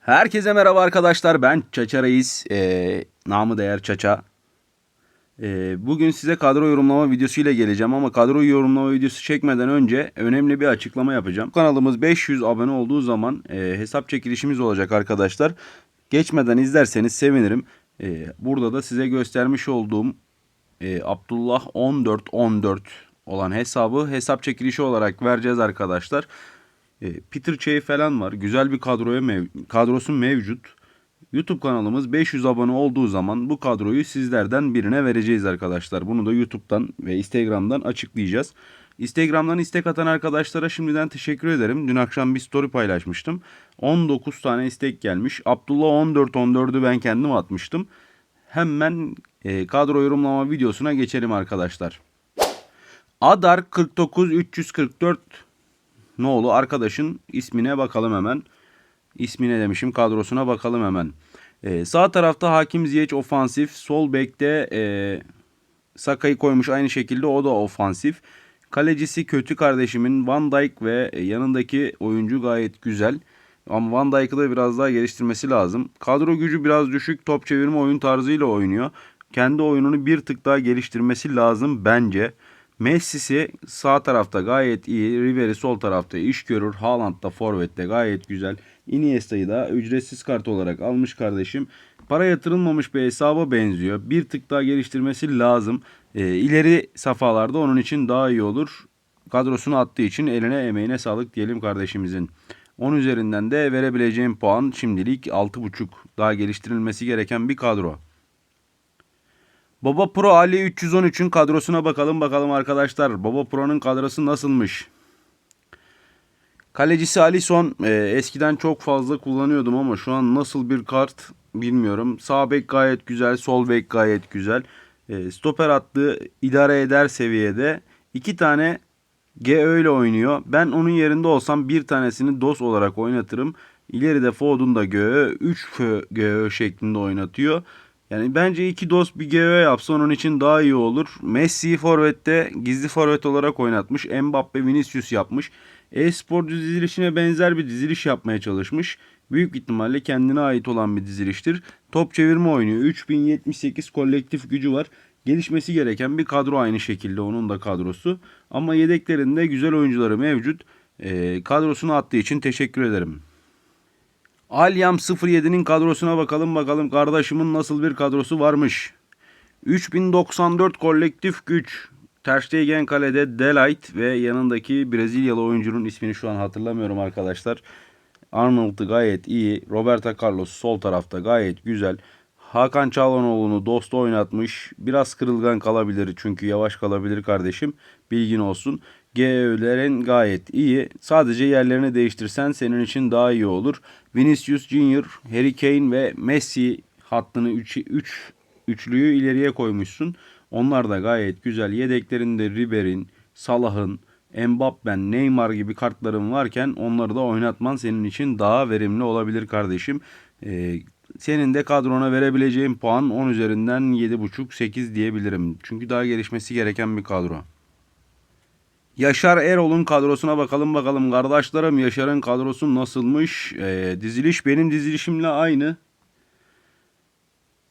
Herkese merhaba arkadaşlar. Ben Çaça Reis. Ee, namı değer Çaça. Ee, bugün size kadro yorumlama videosu ile geleceğim ama kadro yorumlama videosu çekmeden önce önemli bir açıklama yapacağım. Kanalımız 500 abone olduğu zaman e, hesap çekilişimiz olacak arkadaşlar. Geçmeden izlerseniz sevinirim. Ee, burada da size göstermiş olduğum e, Abdullah 1414 olan hesabı hesap çekilişi olarak vereceğiz arkadaşlar. E, Peter Çey falan var. Güzel bir kadroya mev- kadrosu mevcut. YouTube kanalımız 500 abone olduğu zaman bu kadroyu sizlerden birine vereceğiz arkadaşlar. Bunu da YouTube'dan ve Instagram'dan açıklayacağız. Instagram'dan istek atan arkadaşlara şimdiden teşekkür ederim. Dün akşam bir story paylaşmıştım. 19 tane istek gelmiş. Abdullah 14 14'ü ben kendim atmıştım. Hemen e, kadro yorumlama videosuna geçelim arkadaşlar. Adar 49 344 Noğlu arkadaşın ismine bakalım hemen. İsmine demişim kadrosuna bakalım hemen. Ee, sağ tarafta Hakim Ziyech ofansif. Sol bekte e, Saka'yı koymuş aynı şekilde o da ofansif. Kalecisi kötü kardeşimin Van Dijk ve yanındaki oyuncu gayet güzel. Ama Van Dijk'ı da biraz daha geliştirmesi lazım. Kadro gücü biraz düşük. Top çevirme oyun tarzıyla oynuyor. Kendi oyununu bir tık daha geliştirmesi lazım bence. Messi'si sağ tarafta gayet iyi. Ribery sol tarafta iş görür. Haaland da forvette gayet güzel. Iniesta'yı da ücretsiz kart olarak almış kardeşim. Para yatırılmamış bir hesaba benziyor. Bir tık daha geliştirmesi lazım. Ee, ileri safhalarda onun için daha iyi olur. Kadrosunu attığı için eline emeğine sağlık diyelim kardeşimizin. 10 üzerinden de verebileceğim puan şimdilik 6.5. Daha geliştirilmesi gereken bir kadro. Baba Pro Ali 313'ün kadrosuna bakalım bakalım arkadaşlar. Baba Pro'nun kadrosu nasılmış? Kalecisi Alisson e, eskiden çok fazla kullanıyordum ama şu an nasıl bir kart bilmiyorum. Sağ bek gayet güzel, sol bek gayet güzel. E, stoper attığı idare eder seviyede. İki tane GÖ ile oynuyor. Ben onun yerinde olsam bir tanesini DOS olarak oynatırım. İleride Foden da GÖ, 3 GÖ şeklinde oynatıyor. Yani bence iki DOS bir GÖ yapsa onun için daha iyi olur. Messi forvette gizli forvet olarak oynatmış. Mbappe Vinicius yapmış. E-spor dizilişine benzer bir diziliş yapmaya çalışmış. Büyük ihtimalle kendine ait olan bir diziliştir. Top çevirme oynuyor. 3078 kolektif gücü var. Gelişmesi gereken bir kadro aynı şekilde onun da kadrosu. Ama yedeklerinde güzel oyuncuları mevcut. Ee, kadrosunu attığı için teşekkür ederim. Alyam 07'nin kadrosuna bakalım bakalım kardeşimin nasıl bir kadrosu varmış. 3094 kolektif güç. Ter Stegen kalede Delight ve yanındaki Brezilyalı oyuncunun ismini şu an hatırlamıyorum arkadaşlar. Arnold'u gayet iyi. Roberto Carlos sol tarafta gayet güzel. Hakan Çalhanoğlu'nu dost oynatmış. Biraz kırılgan kalabilir çünkü yavaş kalabilir kardeşim. Bilgin olsun. GÖ'lerin gayet iyi. Sadece yerlerini değiştirsen senin için daha iyi olur. Vinicius Junior, Harry Kane ve Messi hattını 3 3 üçlüyü ileriye koymuşsun. Onlar da gayet güzel. Yedeklerinde Ribery'in, Salah'ın, Mbappe'nin, Neymar gibi kartların varken onları da oynatman senin için daha verimli olabilir kardeşim. Ee, senin de kadrona verebileceğin puan 10 üzerinden 7.5-8 diyebilirim. Çünkü daha gelişmesi gereken bir kadro. Yaşar Erol'un kadrosuna bakalım bakalım kardeşlerim Yaşar'ın kadrosu nasılmış? Ee, diziliş benim dizilişimle aynı.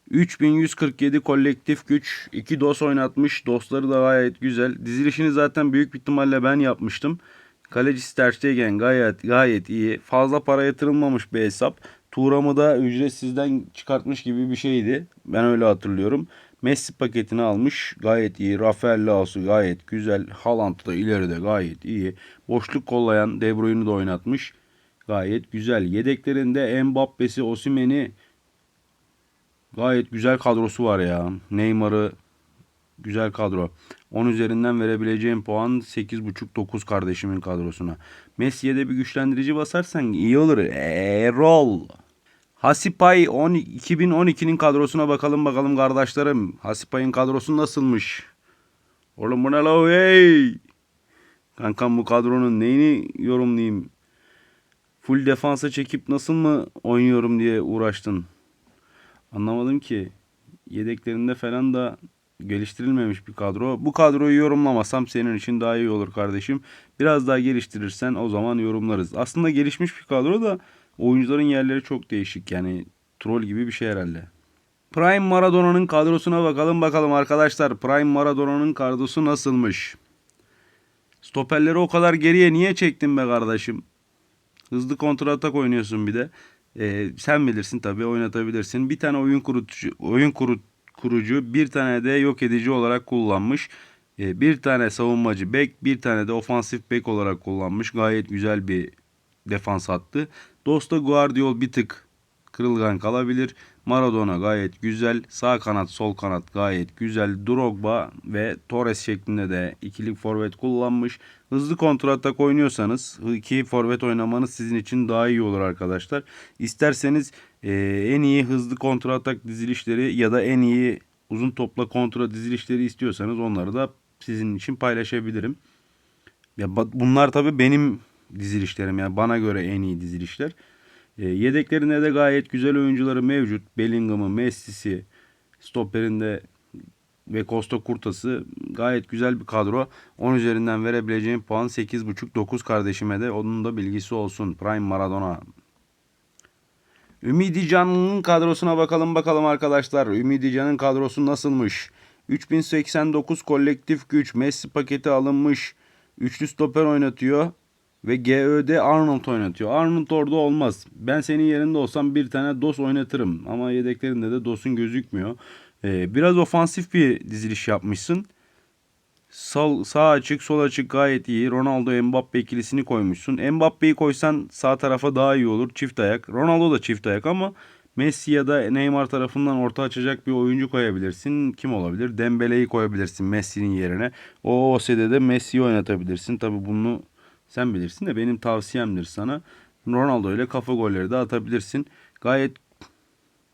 3147 kolektif güç. 2 DOS oynatmış. DOS'ları da gayet güzel. Dizilişini zaten büyük bir ihtimalle ben yapmıştım. Kaleci Ter Stegen gayet gayet iyi. Fazla para yatırılmamış bir hesap. Turam'ı da ücretsizden çıkartmış gibi bir şeydi. Ben öyle hatırlıyorum. Messi paketini almış. Gayet iyi. Rafael Laos'u gayet güzel. Haaland da ileride gayet iyi. Boşluk kollayan De Bruyne'i de oynatmış. Gayet güzel. Yedeklerinde Mbappe'si, Osimhen'i gayet güzel kadrosu var ya. Neymar'ı güzel kadro. 10 üzerinden verebileceğim puan 8.5-9 kardeşimin kadrosuna. Messi'ye de bir güçlendirici basarsan iyi olur. Erol. Hasipay 10, 2012'nin kadrosuna bakalım bakalım kardeşlerim. Hasipay'ın kadrosu nasılmış? Oğlum bu ne la hey? Kankam bu kadronun neyini yorumlayayım? Full defansa çekip nasıl mı oynuyorum diye uğraştın. Anlamadım ki. Yedeklerinde falan da geliştirilmemiş bir kadro. Bu kadroyu yorumlamasam senin için daha iyi olur kardeşim. Biraz daha geliştirirsen o zaman yorumlarız. Aslında gelişmiş bir kadro da Oyuncuların yerleri çok değişik yani troll gibi bir şey herhalde. Prime Maradona'nın kadrosuna bakalım bakalım arkadaşlar. Prime Maradona'nın kadrosu nasılmış? Stoperleri o kadar geriye niye çektin be kardeşim? Hızlı kontratak oynuyorsun bir de. Ee, sen bilirsin tabii oynatabilirsin. Bir tane oyun kurucu, oyun kuru, kurucu, bir tane de yok edici olarak kullanmış. Ee, bir tane savunmacı bek, bir tane de ofansif bek olarak kullanmış. Gayet güzel bir defans attı. Dosta Guardiol bir tık kırılgan kalabilir. Maradona gayet güzel. Sağ kanat, sol kanat gayet güzel. Drogba ve Torres şeklinde de ikilik forvet kullanmış. Hızlı kontratak oynuyorsanız iki forvet oynamanız sizin için daha iyi olur arkadaşlar. İsterseniz e, en iyi hızlı kontratak dizilişleri ya da en iyi uzun topla kontra dizilişleri istiyorsanız onları da sizin için paylaşabilirim. Ya bunlar tabii benim dizilişlerim yani bana göre en iyi dizilişler. E, yedeklerinde de gayet güzel oyuncuları mevcut. Bellingham'ı, Messi'si, stoperinde ve Costa Kurta'sı gayet güzel bir kadro. 10 üzerinden verebileceğim puan 8.5-9 kardeşime de onun da bilgisi olsun. Prime Maradona. Ümidi Can'ın kadrosuna bakalım bakalım arkadaşlar. Ümidi Can'ın kadrosu nasılmış? 3089 kolektif güç. Messi paketi alınmış. Üçlü stoper oynatıyor. Ve GÖ'de Arnold oynatıyor. Arnold orada olmaz. Ben senin yerinde olsam bir tane DOS oynatırım. Ama yedeklerinde de DOS'un gözükmüyor. Ee, biraz ofansif bir diziliş yapmışsın. Sol, sağ açık, sol açık gayet iyi. Ronaldo Mbappe ikilisini koymuşsun. Mbappe'yi koysan sağ tarafa daha iyi olur. Çift ayak. Ronaldo da çift ayak ama Messi ya da Neymar tarafından orta açacak bir oyuncu koyabilirsin. Kim olabilir? Dembele'yi koyabilirsin Messi'nin yerine. O OS'de de Messi'yi oynatabilirsin. Tabi bunu sen bilirsin de benim tavsiyemdir sana. Ronaldo ile kafa golleri de atabilirsin. Gayet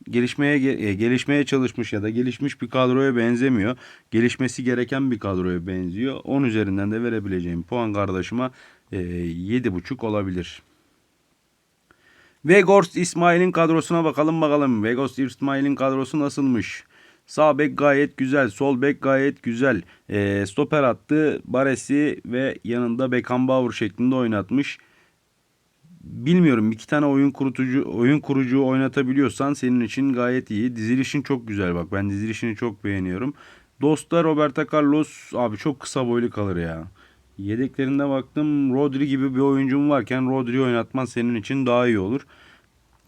gelişmeye ge- e, gelişmeye çalışmış ya da gelişmiş bir kadroya benzemiyor. Gelişmesi gereken bir kadroya benziyor. 10 üzerinden de verebileceğim puan kardeşime e, 7.5 olabilir. Vegors İsmail'in kadrosuna bakalım bakalım. Vegors İsmail'in kadrosu nasılmış? Sağ bek gayet güzel. Sol bek gayet güzel. E, stoper attı. Baresi ve yanında Beckenbauer şeklinde oynatmış. Bilmiyorum iki tane oyun kurutucu oyun kurucu oynatabiliyorsan senin için gayet iyi. Dizilişin çok güzel bak. Ben dizilişini çok beğeniyorum. Dostlar Roberto Carlos abi çok kısa boylu kalır ya. Yedeklerinde baktım Rodri gibi bir oyuncum varken Rodri oynatman senin için daha iyi olur.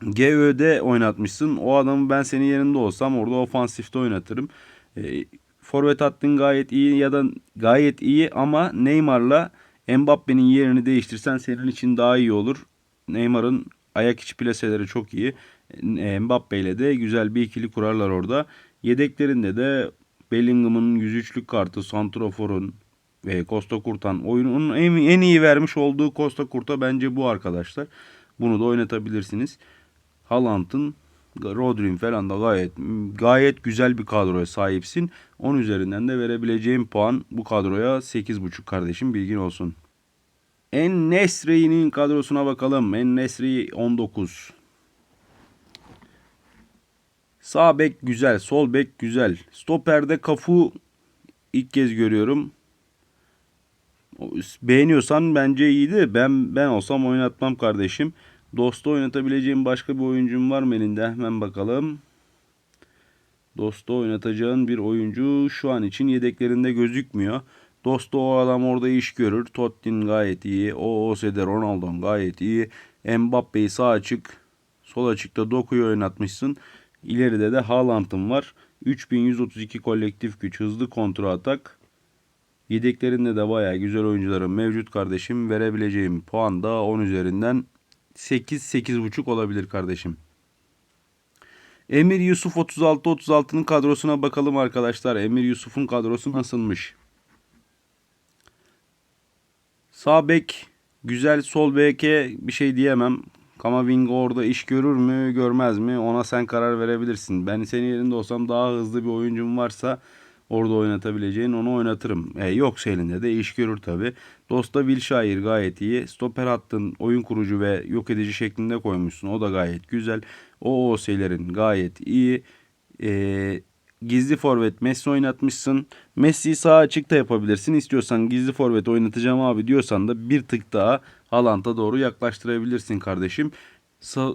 GÖ'de oynatmışsın. O adamı ben senin yerinde olsam orada ofansifte oynatırım. E, forvet hattın gayet iyi ya da gayet iyi ama Neymar'la Mbappe'nin yerini değiştirsen senin için daha iyi olur. Neymar'ın ayak içi plaseleri çok iyi. E, Mbappe ile de güzel bir ikili kurarlar orada. Yedeklerinde de Bellingham'ın 103'lük kartı, Santrafor'un ve Costa Kurtan oyunun en, en iyi vermiş olduğu Costa Kurta bence bu arkadaşlar. Bunu da oynatabilirsiniz. Haaland'ın Rodri'nin falan da gayet gayet güzel bir kadroya sahipsin. 10 üzerinden de verebileceğim puan bu kadroya 8.5 kardeşim bilgin olsun. En Nesri'nin kadrosuna bakalım. En Nesri 19. Sağ bek güzel, sol bek güzel. Stoper'de Kafu ilk kez görüyorum. Beğeniyorsan bence iyiydi. Ben ben olsam oynatmam kardeşim. Dosta oynatabileceğim başka bir oyuncum var mı elinde? Hemen bakalım. Dosta oynatacağın bir oyuncu şu an için yedeklerinde gözükmüyor. Dosta o adam orada iş görür. Tottin gayet iyi. O OS'de Ronaldo gayet iyi. Mbappe'yi sağ açık. Sol açıkta Doku'yu oynatmışsın. İleride de Haaland'ın var. 3132 kolektif güç, hızlı kontra atak. Yedeklerinde de bayağı güzel oyuncuların mevcut kardeşim. Verebileceğim puan da 10 üzerinden 8-8.5 olabilir kardeşim. Emir Yusuf 36-36'nın kadrosuna bakalım arkadaşlar. Emir Yusuf'un kadrosu nasılmış? Sağ bek güzel, sol beke bir şey diyemem. Kamavinga orada iş görür mü, görmez mi? Ona sen karar verebilirsin. Ben senin yerinde olsam daha hızlı bir oyuncum varsa orada oynatabileceğin onu oynatırım. E, yoksa elinde de iş görür tabi. Dosta Wilshere gayet iyi. Stoper hattın oyun kurucu ve yok edici şeklinde koymuşsun. O da gayet güzel. O OS'lerin gayet iyi. E, gizli forvet Messi oynatmışsın. Messi'yi sağ açıkta yapabilirsin. İstiyorsan gizli forvet oynatacağım abi diyorsan da bir tık daha Haaland'a doğru yaklaştırabilirsin kardeşim.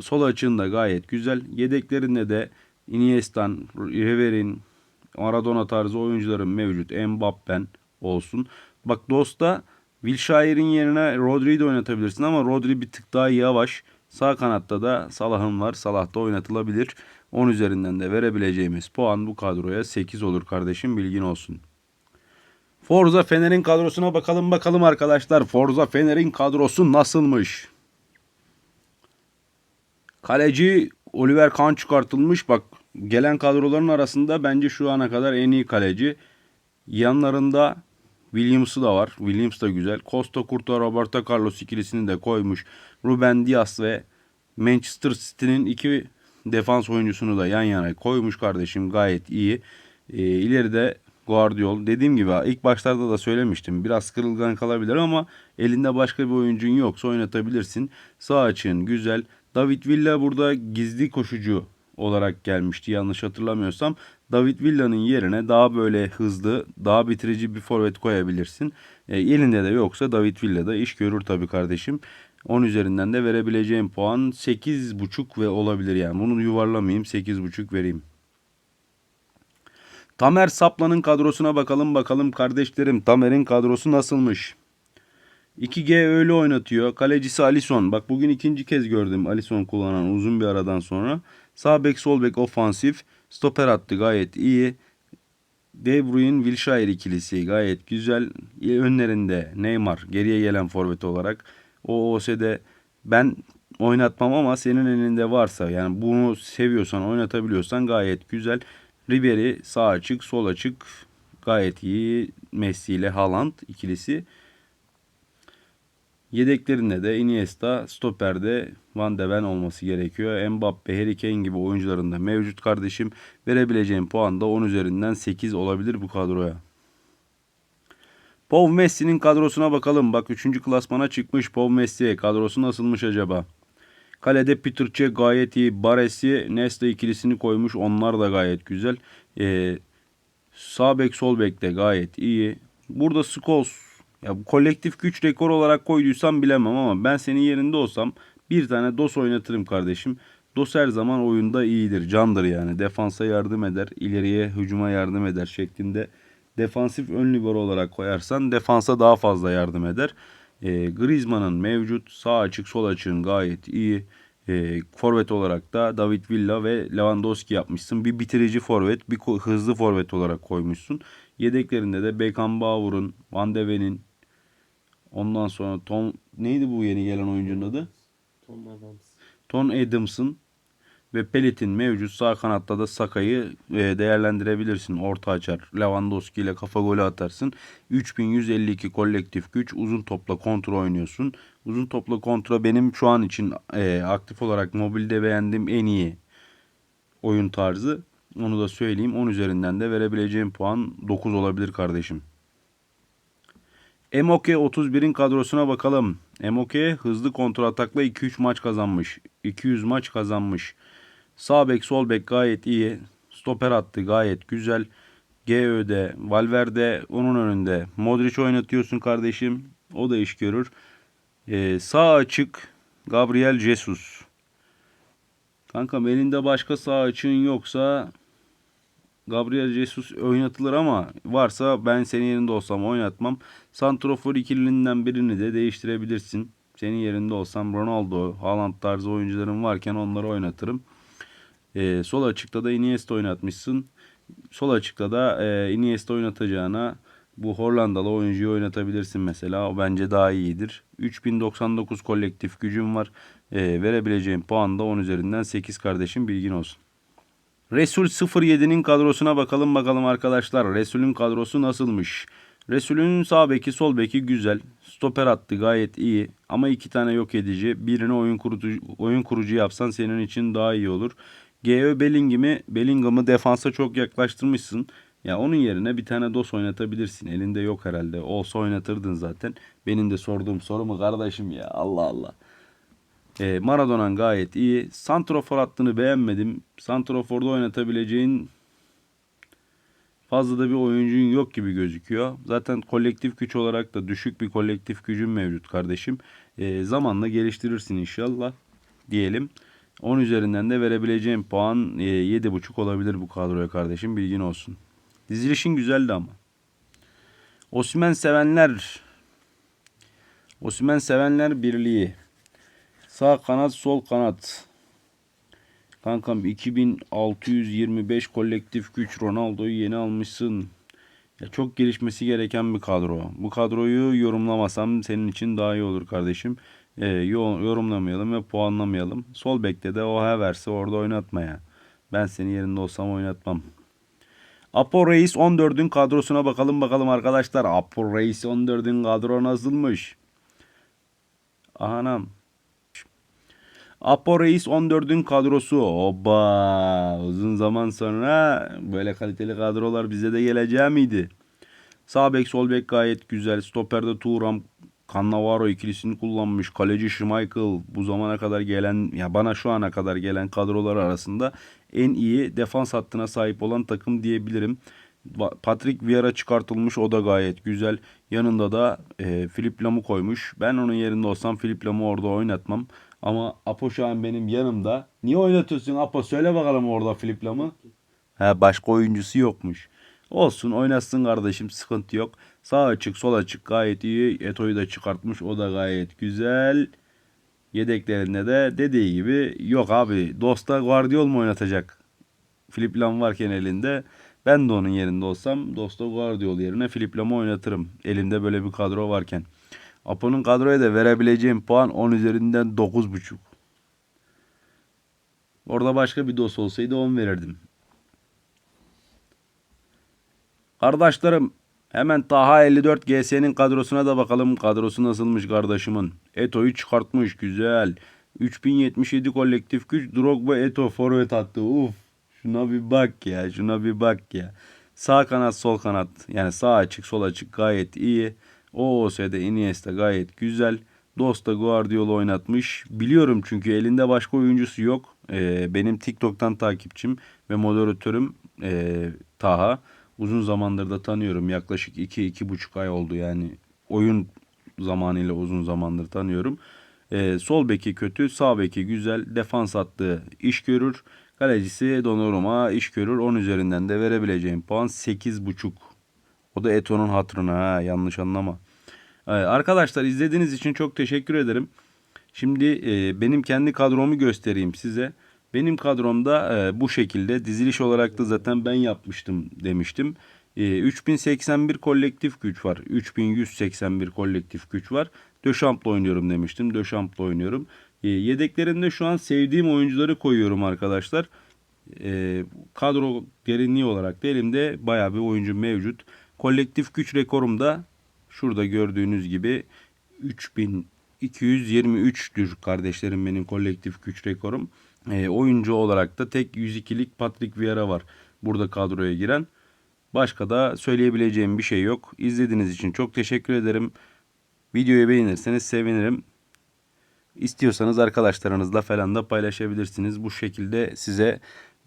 Sol açığında gayet güzel. Yedeklerinde de Iniesta'nın, River'in, Maradona tarzı oyuncuların mevcut. Mbappe'n olsun. Bak Dost'a Wilshire'in yerine Rodri'yi de oynatabilirsin ama Rodri bir tık daha yavaş. Sağ kanatta da Salah'ın var. Salah da oynatılabilir. 10 üzerinden de verebileceğimiz puan bu kadroya 8 olur kardeşim bilgin olsun. Forza Fener'in kadrosuna bakalım bakalım arkadaşlar. Forza Fener'in kadrosu nasılmış? Kaleci Oliver Kahn çıkartılmış. Bak gelen kadroların arasında bence şu ana kadar en iyi kaleci. Yanlarında Williams'ı da var. Williams da güzel. Costa Curta, Roberto Carlos ikilisini de koymuş. Ruben Dias ve Manchester City'nin iki defans oyuncusunu da yan yana koymuş kardeşim. Gayet iyi. Ee, ileride Guardiol. Dediğim gibi ilk başlarda da söylemiştim. Biraz kırılgan kalabilir ama elinde başka bir oyuncun yoksa oynatabilirsin. Sağ açığın güzel. David Villa burada gizli koşucu olarak gelmişti yanlış hatırlamıyorsam. David Villa'nın yerine daha böyle hızlı, daha bitirici bir forvet koyabilirsin. E, elinde de yoksa David Villa da iş görür tabii kardeşim. 10 üzerinden de verebileceğim puan 8.5 ve olabilir yani. Bunu yuvarlamayayım 8.5 vereyim. Tamer Saplan'ın kadrosuna bakalım bakalım kardeşlerim. Tamer'in kadrosu nasılmış? 2G öyle oynatıyor. Kalecisi Alisson. Bak bugün ikinci kez gördüm Alisson kullanan uzun bir aradan sonra. Sağ bek sol bek ofansif. Stoper attı gayet iyi. De Bruyne Wilshere ikilisi gayet güzel. Önlerinde Neymar geriye gelen forvet olarak. O OS'de ben oynatmam ama senin elinde varsa yani bunu seviyorsan oynatabiliyorsan gayet güzel. Ribery sağ açık sol açık gayet iyi. Messi ile Haaland ikilisi. Yedeklerinde de Iniesta, stoperde Van de Ven olması gerekiyor. Mbappe, Harry Kane gibi oyuncuların da mevcut kardeşim. Verebileceğim puan da 10 üzerinden 8 olabilir bu kadroya. Pau Messi'nin kadrosuna bakalım. Bak 3. klasmana çıkmış Pau Messi. Kadrosu nasılmış acaba? Kalede Peter Cech gayet iyi. Baresi, Nesta ikilisini koymuş. Onlar da gayet güzel. Ee, sağ bek sol bek de gayet iyi. Burada Scholes ya bu kolektif güç rekor olarak koyduysam bilemem ama ben senin yerinde olsam bir tane DOS oynatırım kardeşim. DOS her zaman oyunda iyidir, candır yani. Defansa yardım eder, ileriye hücuma yardım eder şeklinde. Defansif ön libero olarak koyarsan defansa daha fazla yardım eder. E, Griezmann'ın mevcut sağ açık sol açığın gayet iyi. E, forvet olarak da David Villa ve Lewandowski yapmışsın. Bir bitirici forvet, bir hızlı forvet olarak koymuşsun. Yedeklerinde de Beckenbauer'un, Van de Ven'in, ondan sonra Tom neydi bu yeni gelen oyuncunun adı? Tom Adams. Ton Adams'ın ve Pelit'in mevcut sağ kanatta da Saka'yı e, değerlendirebilirsin. Orta açar. Lewandowski ile kafa golü atarsın. 3152 kolektif güç. Uzun topla kontra oynuyorsun. Uzun topla kontra benim şu an için e, aktif olarak mobilde beğendiğim en iyi oyun tarzı. Onu da söyleyeyim. 10 üzerinden de verebileceğim puan 9 olabilir kardeşim. Emoke 31'in kadrosuna bakalım. Emoke hızlı kontra atakla 2-3 maç kazanmış. 200 maç kazanmış. Sağ bek sol bek gayet iyi. Stoper attı gayet güzel. GÖ'de, Valverde onun önünde. Modric oynatıyorsun kardeşim. O da iş görür. Ee, sağ açık Gabriel Jesus. Kankam elinde başka sağ açığın yoksa Gabriel Jesus oynatılır ama varsa ben senin yerinde olsam oynatmam. Santrofor ikililinden birini de değiştirebilirsin. Senin yerinde olsam Ronaldo, Haaland tarzı oyuncuların varken onları oynatırım. Ee, sol açıkta da Iniesta oynatmışsın. Sol açıkta da e, Iniesta oynatacağına bu Hollandalı oyuncuyu oynatabilirsin mesela. O bence daha iyidir. 3099 kolektif gücüm var. Ee, verebileceğim puan da 10 üzerinden 8 kardeşim bilgin olsun. Resul 07'nin kadrosuna bakalım bakalım arkadaşlar. Resul'ün kadrosu nasılmış? Resul'ün sağ beki sol beki güzel. Stoper attı gayet iyi. Ama iki tane yok edici. Birini oyun kurucu, oyun kurucu yapsan senin için daha iyi olur. GÖ Bellingham'i Bellingham'ı defansa çok yaklaştırmışsın. Ya onun yerine bir tane dos oynatabilirsin. Elinde yok herhalde. Olsa oynatırdın zaten. Benim de sorduğum soru mu kardeşim ya? Allah Allah. E, Maradona'nın gayet iyi. Santrofor hattını beğenmedim. Santrofor'da oynatabileceğin fazla da bir oyuncun yok gibi gözüküyor. Zaten kolektif güç olarak da düşük bir kolektif gücün mevcut kardeşim. E, zamanla geliştirirsin inşallah. diyelim. 10 üzerinden de verebileceğim puan e, 7.5 olabilir bu kadroya kardeşim bilgin olsun. Dizilişin güzeldi ama. Osman sevenler Osman sevenler birliği. Sağ kanat, sol kanat. Kankam 2625 kolektif güç Ronaldo'yu yeni almışsın. Ya çok gelişmesi gereken bir kadro. Bu kadroyu yorumlamasam senin için daha iyi olur kardeşim. Ee, yo- yorumlamayalım ve puanlamayalım. Sol bekte de o Havertz'i orada oynatmaya. Ben senin yerinde olsam oynatmam. Apo Reis 14'ün kadrosuna bakalım bakalım arkadaşlar. Apo Reis 14'ün kadro nasılmış? Ahanam. Apo Reis 14'ün kadrosu. Oba! Uzun zaman sonra böyle kaliteli kadrolar bize de geleceği miydi? Sağ bek sol bek gayet güzel. Stoperde Turam Cannavaro ikilisini kullanmış. Kaleci Schmeichel bu zamana kadar gelen ya bana şu ana kadar gelen kadrolar arasında en iyi defans hattına sahip olan takım diyebilirim. Patrick Vieira çıkartılmış o da gayet güzel. Yanında da e, Filip Lam'ı koymuş. Ben onun yerinde olsam Filip Lam'ı orada oynatmam. Ama Apo şu an benim yanımda. Niye oynatıyorsun Apo? Söyle bakalım orada Filip Lam'ı. Ha başka oyuncusu yokmuş. Olsun oynatsın kardeşim sıkıntı yok. Sağ açık sol açık gayet iyi. Eto'yu da çıkartmış o da gayet güzel. Yedeklerinde de dediği gibi yok abi. Dosta Guardiol mu oynatacak? Filip Lam varken elinde. Ben de onun yerinde olsam Dosta Guardiol yerine Filip Lam'ı oynatırım. Elimde böyle bir kadro varken. Apo'nun kadroya da verebileceğim puan 10 üzerinden 9.5. Orada başka bir dos olsaydı 10 verirdim. Kardeşlerim hemen Taha 54 GS'nin kadrosuna da bakalım. Kadrosu nasılmış kardeşimin. Eto'yu çıkartmış güzel. 3077 kolektif güç. Drogba Eto forvet attı. Uf. Şuna bir bak ya. Şuna bir bak ya. Sağ kanat sol kanat. Yani sağ açık sol açık gayet iyi. OOS'de Iniesta gayet güzel. Dosta Guardiola oynatmış. Biliyorum çünkü elinde başka oyuncusu yok. Ee, benim TikTok'tan takipçim ve moderatörüm ee, Taha. Uzun zamandır da tanıyorum. Yaklaşık 2-2,5 ay oldu yani. Oyun zamanıyla uzun zamandır tanıyorum. Ee, sol beki kötü, sağ beki güzel. Defans attığı iş görür. Kalecisi Donnarumma iş görür. 10 üzerinden de verebileceğim puan 8,5. O da Eto'nun hatırına ha yanlış anlama. Ee, arkadaşlar izlediğiniz için çok teşekkür ederim. Şimdi e, benim kendi kadromu göstereyim size. Benim kadromda e, bu şekilde diziliş olarak da zaten ben yapmıştım demiştim. E, 3081 kolektif güç var. 3181 kolektif güç var. Döşamp'la oynuyorum demiştim. Döşamp'la oynuyorum. E, yedeklerinde şu an sevdiğim oyuncuları koyuyorum arkadaşlar. E, kadro derinliği olarak da elimde bayağı bir oyuncu mevcut. Kolektif güç rekorum da şurada gördüğünüz gibi 3223'tür kardeşlerim benim kolektif güç rekorum. E, oyuncu olarak da tek 102'lik Patrick Vieira var burada kadroya giren. Başka da söyleyebileceğim bir şey yok. İzlediğiniz için çok teşekkür ederim. Videoyu beğenirseniz sevinirim. İstiyorsanız arkadaşlarınızla falan da paylaşabilirsiniz. Bu şekilde size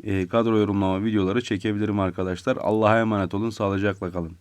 e, kadro yorumlama videoları çekebilirim arkadaşlar. Allah'a emanet olun. Sağlıcakla kalın.